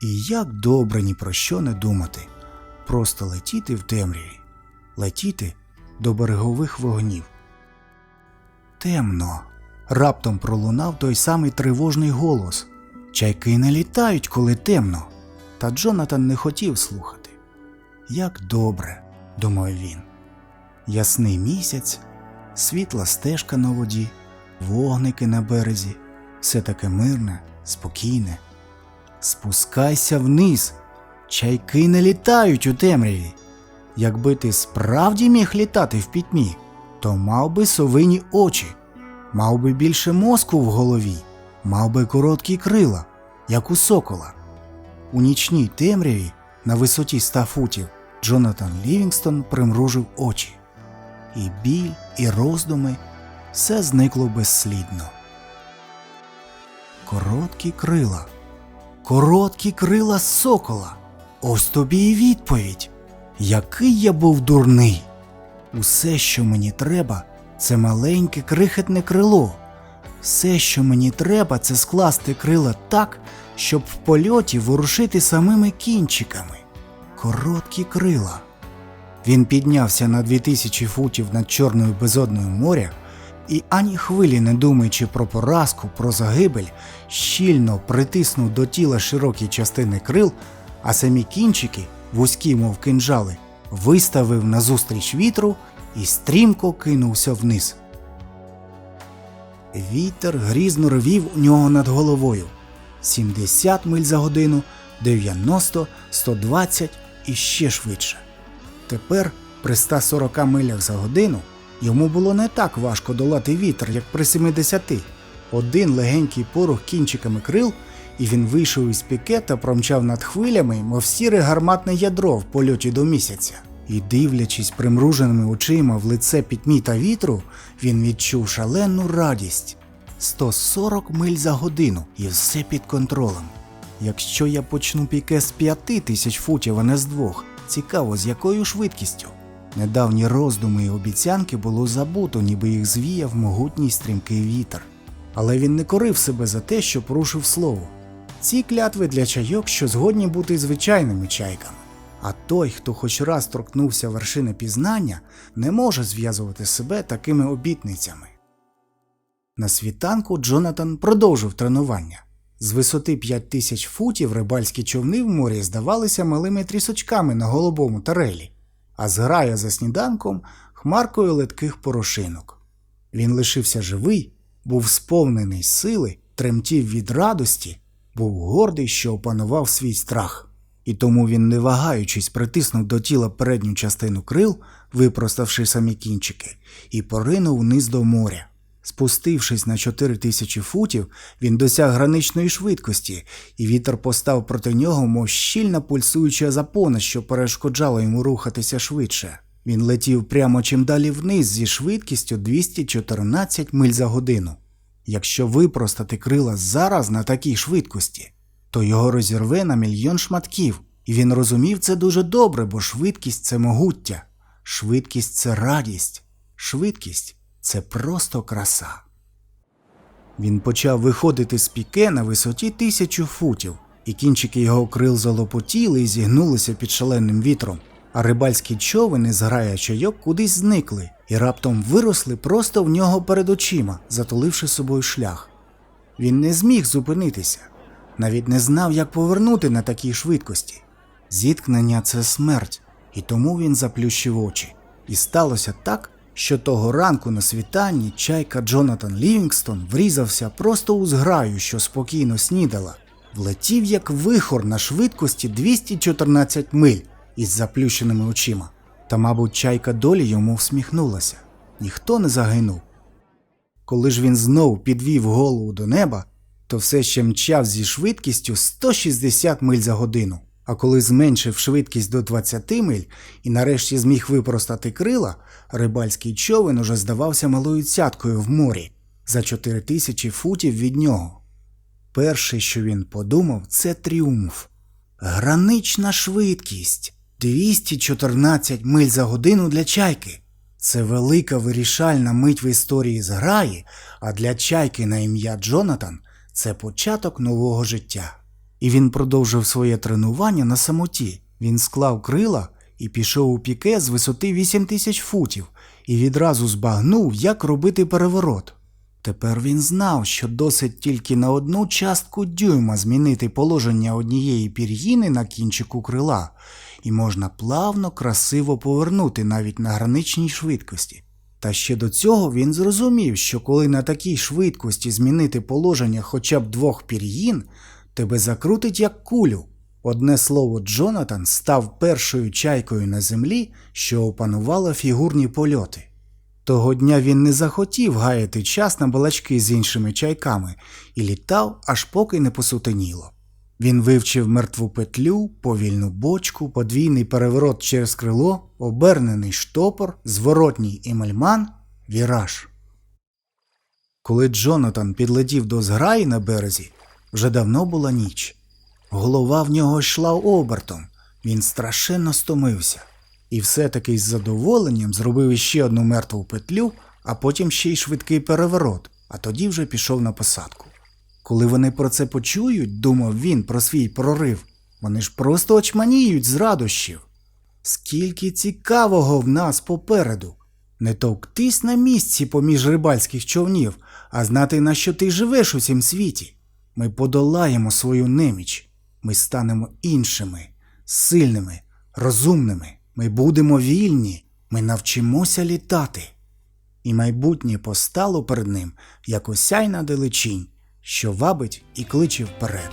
І як добре ні про що не думати, просто летіти в темряві, летіти до берегових вогнів. Темно. Раптом пролунав той самий тривожний голос. Чайки не літають, коли темно. Та Джонатан не хотів слухати. Як добре, думав він. Ясний місяць, світла стежка на воді, вогники на березі, все таке мирне, спокійне. Спускайся вниз. Чайки не літають у темряві. Якби ти справді міг літати в пітьмі, то мав би совині очі, мав би більше мозку в голові, мав би короткі крила, як у сокола. У нічній темряві на висоті ста футів Джонатан Лівінгстон примружив очі. І біль, і роздуми все зникло безслідно. Короткі крила. Короткі крила сокола. Ось тобі і відповідь. Який я був дурний. Усе, що мені треба, це маленьке крихітне крило. Все, що мені треба, це скласти крила так, щоб в польоті ворушити самими кінчиками. Короткі крила. Він піднявся на 2000 футів над чорною безодною моря і ані хвилі не думаючи про поразку, про загибель, щільно притиснув до тіла широкі частини крил, а самі кінчики, вузькі, мов кинжали, виставив назустріч вітру і стрімко кинувся вниз. Вітер грізно ревів у нього над головою 70 миль за годину, 90, 120 і ще швидше. Тепер при 140 милях за годину йому було не так важко долати вітер, як при 70. Один легенький порух кінчиками крил, і він вийшов із піке та промчав над хвилями, мов сіре гарматне ядро в польоті до місяця. І, дивлячись примруженими очима в лице пітьмі та вітру, він відчув шалену радість 140 миль за годину і все під контролем. Якщо я почну піке з п'яти тисяч футів, а не з двох, цікаво, з якою швидкістю. Недавні роздуми і обіцянки було забуто, ніби їх звіяв могутній стрімкий вітер. Але він не корив себе за те, що порушив слово. Ці клятви для чайок, що згодні бути звичайними чайками. А той, хто хоч раз торкнувся вершини пізнання, не може зв'язувати себе такими обітницями. На світанку Джонатан продовжив тренування. З висоти 5 тисяч футів рибальські човни в морі здавалися малими трісочками на голубому тарелі, а зграя за сніданком хмаркою летких порошинок. Він лишився живий, був сповнений сили, тремтів від радості, був гордий, що опанував свій страх. І тому він, не вагаючись, притиснув до тіла передню частину крил, випроставши самі кінчики, і поринув вниз до моря. Спустившись на 4 тисячі футів, він досяг граничної швидкості, і вітер постав проти нього, мов щільна пульсуюча запона, що перешкоджала йому рухатися швидше. Він летів прямо чим далі вниз зі швидкістю 214 миль за годину. Якщо випростати крила зараз на такій швидкості, то його розірве на мільйон шматків, і він розумів це дуже добре, бо швидкість це могуття, швидкість це радість, швидкість це просто краса. Він почав виходити з піке на висоті тисячу футів, і кінчики його крил залопотіли і зігнулися під шаленим вітром, а рибальські човени з грая чайок кудись зникли і раптом виросли просто в нього перед очима, затуливши собою шлях. Він не зміг зупинитися, навіть не знав, як повернути на такій швидкості. Зіткнення це смерть, і тому він заплющив очі. І сталося так, що того ранку на світанні чайка Джонатан Лівінгстон врізався просто у зграю, що спокійно снідала, влетів як вихор на швидкості 214 миль із заплющеними очима. Та, мабуть, чайка долі йому всміхнулася. Ніхто не загинув. Коли ж він знов підвів голову до неба, то все ще мчав зі швидкістю 160 миль за годину. А коли зменшив швидкість до 20 миль і нарешті зміг випростати крила, рибальський човен уже здавався малою цяткою в морі за 4 тисячі футів від нього. Перше, що він подумав, це тріумф. Гранична швидкість 214 миль за годину для чайки. Це велика вирішальна мить в історії зграї, а для чайки на ім'я Джонатан це початок нового життя. І він продовжив своє тренування на самоті. Він склав крила і пішов у піке з висоти 8 тисяч футів і відразу збагнув, як робити переворот. Тепер він знав, що досить тільки на одну частку дюйма змінити положення однієї пір'їни на кінчику крила, і можна плавно, красиво повернути навіть на граничній швидкості. Та ще до цього він зрозумів, що коли на такій швидкості змінити положення хоча б двох пір'їн, тебе закрутить як кулю. Одне слово, Джонатан став першою чайкою на землі, що опанувала фігурні польоти. Того дня він не захотів гаяти час на балачки з іншими чайками і літав, аж поки не посутеніло. Він вивчив мертву петлю, повільну бочку, подвійний переворот через крило, обернений штопор, зворотній емальман, віраж. Коли Джонатан підлетів до зграї на березі, вже давно була ніч. Голова в нього йшла обертом, він страшенно стомився. І все-таки з задоволенням зробив іще одну мертву петлю, а потім ще й швидкий переворот, а тоді вже пішов на посадку. Коли вони про це почують, думав він про свій прорив, вони ж просто очманіють з радощів. Скільки цікавого в нас попереду. Не товктись на місці поміж рибальських човнів, а знати, на що ти живеш у цім світі. Ми подолаємо свою неміч, ми станемо іншими, сильними, розумними, ми будемо вільні, ми навчимося літати. І майбутнє постало перед ним, як осяйна далечінь, що вабить і кличе вперед.